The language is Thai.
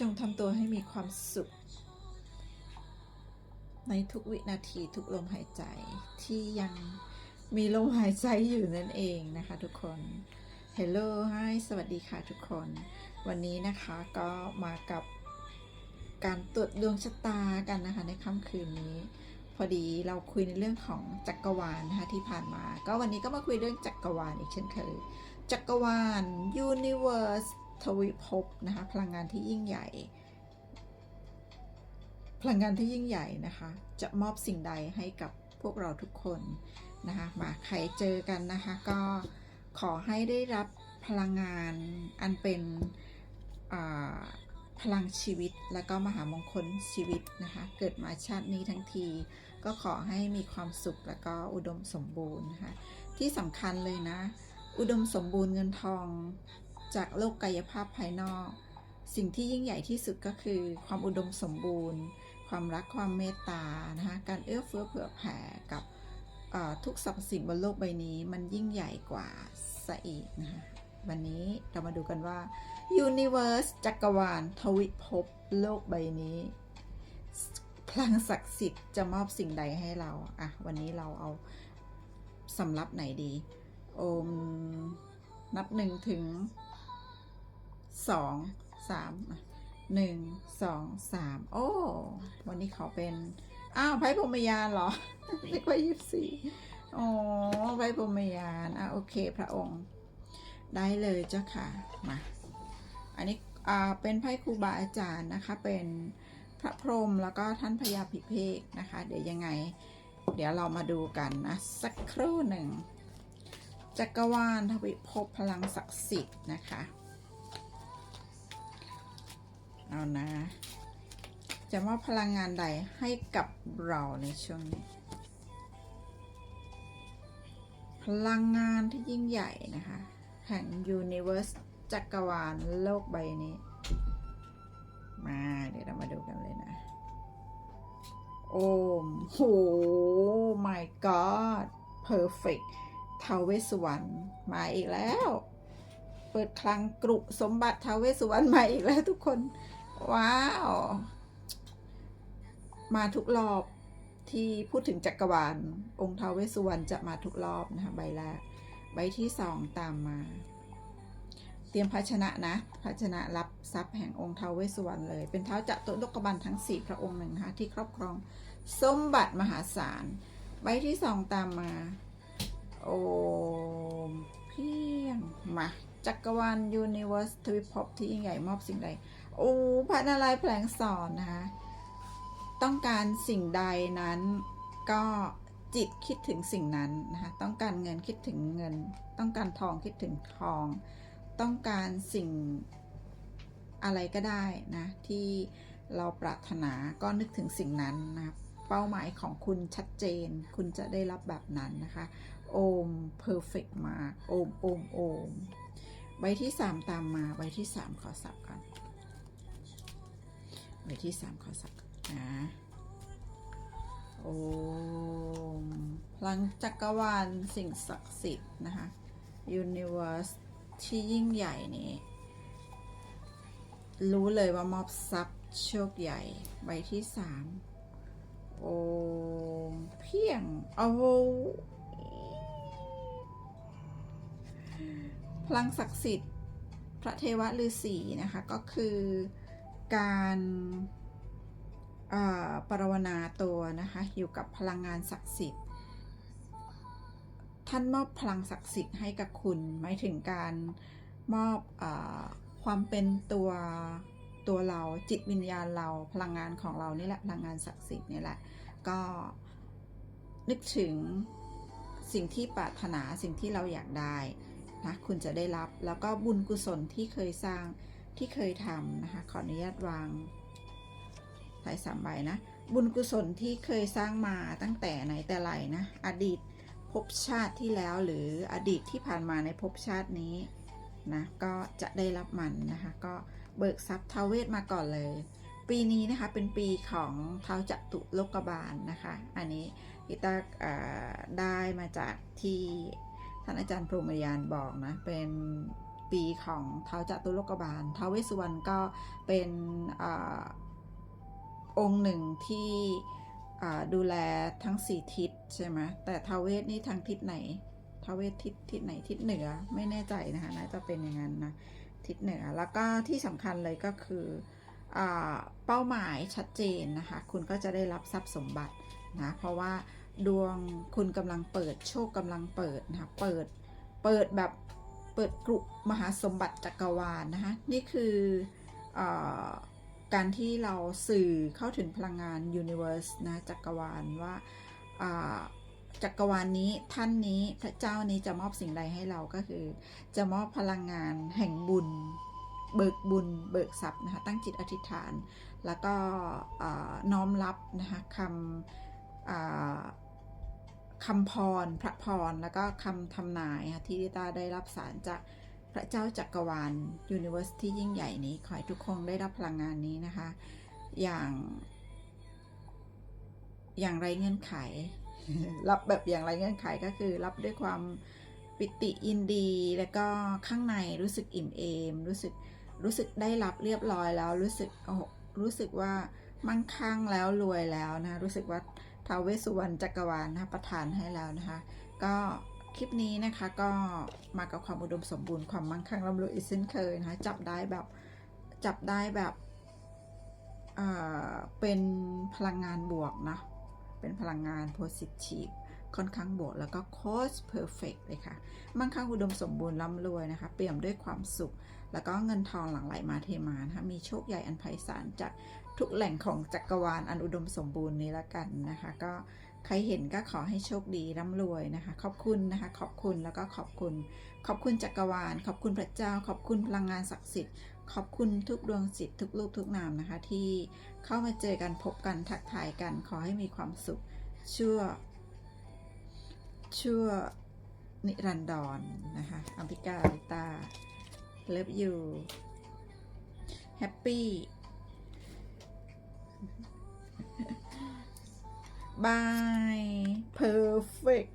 จงทำตัวให้มีความสุข ในทุกวินาทีทุกลมหายใจที่ยังมีลมหายใจอยู่นั่นเองนะคะทุกคน Hello Hi สวัสดีค่ะทุกคน วันนี้นะคะก็มากับการตรวจดวงชะตากันนะคะในค่ำคืนนี้ พอดีเราคุยในเรื่องของจักรวาลนะคะที่ผ่านมา ก็วันนี้ก็มาคุยเรื่องจักรวาลอีกเช่นเคย จักรวาล Universe ทวิภพนะคะพลังงานที่ยิ่งใหญ่ พลังงานที่ยิ่งใหญ่นะคะ จะมอบสิ่งใดให้กับพวกเราทุกคนนะคะมาใครเจอกันนะคะก็ขอให้ได้รับพลังงานอันเป็นพลังชีวิตและก็มหามงคลชีวิตนะคะ เกิดมาชาตินี้ทั้งที ก็ขอให้มีความสุขและก็อุดมสมบูรณ์นะคะที่สำคัญเลยนะ อุดมสมบูรณ์เงินทอง จากโลกกายภาพภายนอก สิ่งที่ยิ่งใหญ่ที่สุดก็คือ ความอุดมสมบูรณ์ ความรักความเมตตานะคะการเอื้อเฟื้อเผื่อแผ่กับทุกสรรพสิ่งบนโลกใบนี้มันยิ่งใหญ่กว่าซะอีกนะคะวันนี้เรามาดูกันว่า Universe จักรวาลทวิภพโลกใบนี้พลังศักดิ์สิทธิ์จะมอบสิ่งใดให้เราอะวันนี้เราเอาสำรับไหนดี โอมนับหนึ่งถึง สองสามหนึ่งสองสามโอ้ วันนี้เขาเป็น อ้าวไพ่พรมยานเหรอเรียกว่ายี่สี่อ๋อไพ่พรมยานอะโอเคพระองค์ ได้เลยเจ้าค่ะ มา อันนี้อ่าเป็นไพ่ครูบาอาจารย์นะคะ เป็นพระพรหมแล้วก็ท่านพญาพิเภกนะคะ เดี๋ยวยังไง เดี๋ยวเรามาดูกันนะ สักครู่หนึ่งจักรวาลทวิภพพลังศักดิ์สิทธิ์นะคะ เอานะ จะมอบพลังงานใดให้กับเราในช่วงนี้ พลังงานที่ยิ่งใหญ่นะคะ แห่ง Universe จักรวาลโลกใบนี้ มาเดี๋ยวเรามาดูกันเลยนะ โอ้โห my god perfect ทาวเวสวรรณมาอีกแล้ว เปิดคลังกรุสมบัติทาวเวสสวรรณมาอีกแล้วทุกคน ว้าว มาทุกรอบที่พูดถึงจักรวาล องค์ทาวเวสุวรรณจะมาทุกรอบนะคะใบแรก ใบที่สองตามมา เตรียมภาชนะนะ ภาชนะรับทรัพย์แห่งองค์ท้าวเวสุวรรณเลย เป็นเท้าจัตุโลกบันทั้งสี่พระองค์หนึ่งนะคะที่ครอบครองสมบัติมหาศาล ใบที่สองตามมา โอมเพียงมา จักรวาลยูนิเวอร์สทวิภพที่ยิ่งใหญ่มอบสิ่งใด โอ้พระนารายณ์แผลงสอนนะคะ ต้องการสิ่งใดนั้นก็จิตคิดถึงสิ่งนั้นนะคะต้องการเงินคิดถึงเงิน ต้องการทองคิดถึงทอง ต้องการสิ่งอะไรก็ได้นะที่เราปรารถนาก็นึกถึงสิ่งนั้นนะเป้าหมายของคุณชัดเจน คุณจะได้รับแบบนั้นนะคะ โอม perfect มากโอมโอมโอม ใบที่สามตามมาใบที่สามขอสับก่อนใบที่สามขอสับก่อนะโอมพลังจักรวาลสิ่งศักดิ์สิทธิ์นะคะ Universe ที่ยิ่งใหญ่นี้รู้เลยว่ามอบทรัพย์โชคใหญ่ ใบที่สามโอมเพียงเอา พลังศักดิ์สิทธิ์ พระเทวฤาษีนะคะก็คือการอ่าปรวนาตัวนะคะอยู่กับพลังงานศักดิ์สิทธิ์ ท่านมอบพลังศักดิ์สิทธิ์ให้กับคุณหมายถึงการมอบอความเป็นตัวตัวเราจิตวิญญาณเราพลังงานของเรานี่แหละพลังงานศักดิ์สิทธิ์นี่แหละก็นึกถึงสิ่งที่ปรารถนาสิ่งที่เราอยากได้ นะคุณจะได้รับแล้วก็บุญกุศลที่เคยสร้างที่เคยทำนะคะขออนุญาตวางไพ่สามใบนะ บุญกุศลที่เคยสร้างมาตั้งแต่ไหนแต่ไรนะ อดีตภพชาติที่แล้วหรืออดีตที่ผ่านมาในภพชาตินี้นะก็จะได้รับมันนะคะก็เบิกทรัพย์ทาวเวทมาก่อนเลย ปีนี้นะคะเป็นปีของเท้าจัตุโลกบาลนะคะ อันนี้พิตาได้มาจากที่ ท่านอาจารย์พรหมยานบอกนะ เป็นปีของเท้าวจตุโลกบาลท้าวเวสสุวรรณก็เป็นอองค์หนึ่งที่ดูแลทั้งสี่ทิศใช่ไหมแต่ท้าวเวสนี่ทางทิศไหนท้าวเวสทิศทิศไหนทิศเหนือไม่แน่ใจนะคะน่าจะเป็นอย่างนั้นนะทิศเหนือแล้วก็ที่สำคัญเลยก็คือ เป้าหมายชัดเจนนะคะ คุณก็จะได้รับทรัพย์สมบัตินะเพราะว่าดวงคุณกำลังเปิดโชคกำลังเปิดนะคะเปิดเปิดแบบเปิดกรุมหาสมบัติจักรวาลนะคะนี่คืออการที่เราสื่อเข้าถึงพลังงาน Universe นะจักรวาลว่าจักรวาลนี้ท่านนี้พระเจ้านี้จะมอบสิ่งใดให้เราก็คือ จะมอบพลังงานแห่งบุญ เบิกบุญเบิกทรัพย์นะคะตั้งจิตอธิษฐาน แล้วก็น้อมรับนะคะคำคำพร พระพร แล้วก็คำทำนายค่ะที่ลิตาได้รับสารจากพระเจ้าจักรวาลยูนิเวอร์สที่ยิ่งใหญ่นี้ ขอให้ทุกคนได้รับพลังงานนี้นะคะ อย่าง อย่างไรเงื่อนไข รับแบบอย่างไรเงื่อนไขก็คือ รับด้วยความปิติยินดีแล้วก็ข้างในรู้สึกอิ่มเอม รู้สึก รู้สึกได้รับเรียบร้อยแล้วรู้สึกโอ้รู้สึกว่ามั่งคั่งแล้วรวยแล้วนะ รู้สึกว่าทาวเวสุวรรณจักรวาลนะคะประทานให้แล้วนะคะ ก็คลิปนี้นะคะก็มากับความอุดมสมบูรณ์ความมั่งคั่งร่ำรวยอีกเช่นเคยนะคะจับได้แบบจับได้แบบเอ่อเป็นพลังงานบวกนะ เป็นพลังงาน positive ค่อนข้างบวกแล้วก็ cost perfect เลยค่ะมั่งคั่งอุดมสมบูรณ์ร่ำรวยนะคะ เปี่ยมด้วยความสุข แล้วก็เงินทองหลั่งไหลมาเทมานะคะมีโชคใหญ่อันไพศาลจากทุกแหล่งของจักรวาลอันอุดมสมบูรณ์นี้ละกันนะคะ ก็ใครเห็นก็ขอให้โชคดีร่ำรวยนะคะ ขอบคุณนะคะ ขอบคุณแล้วก็ขอบคุณ ขอบคุณจักรวาล ขอบคุณพระเจ้า ขอบคุณพลังงานศักดิ์สิทธิ์ขอบคุณทุกดวงจิตทุกรูปทุกนามนะคะ ที่เข้ามาเจอกันพบกันทักทายกันขอให้มีความสุขชั่ว ชั่วนิรันดรนะคะอัมพิกาลิตาเลิฟยูแฮปปี้บายเพอร์เฟก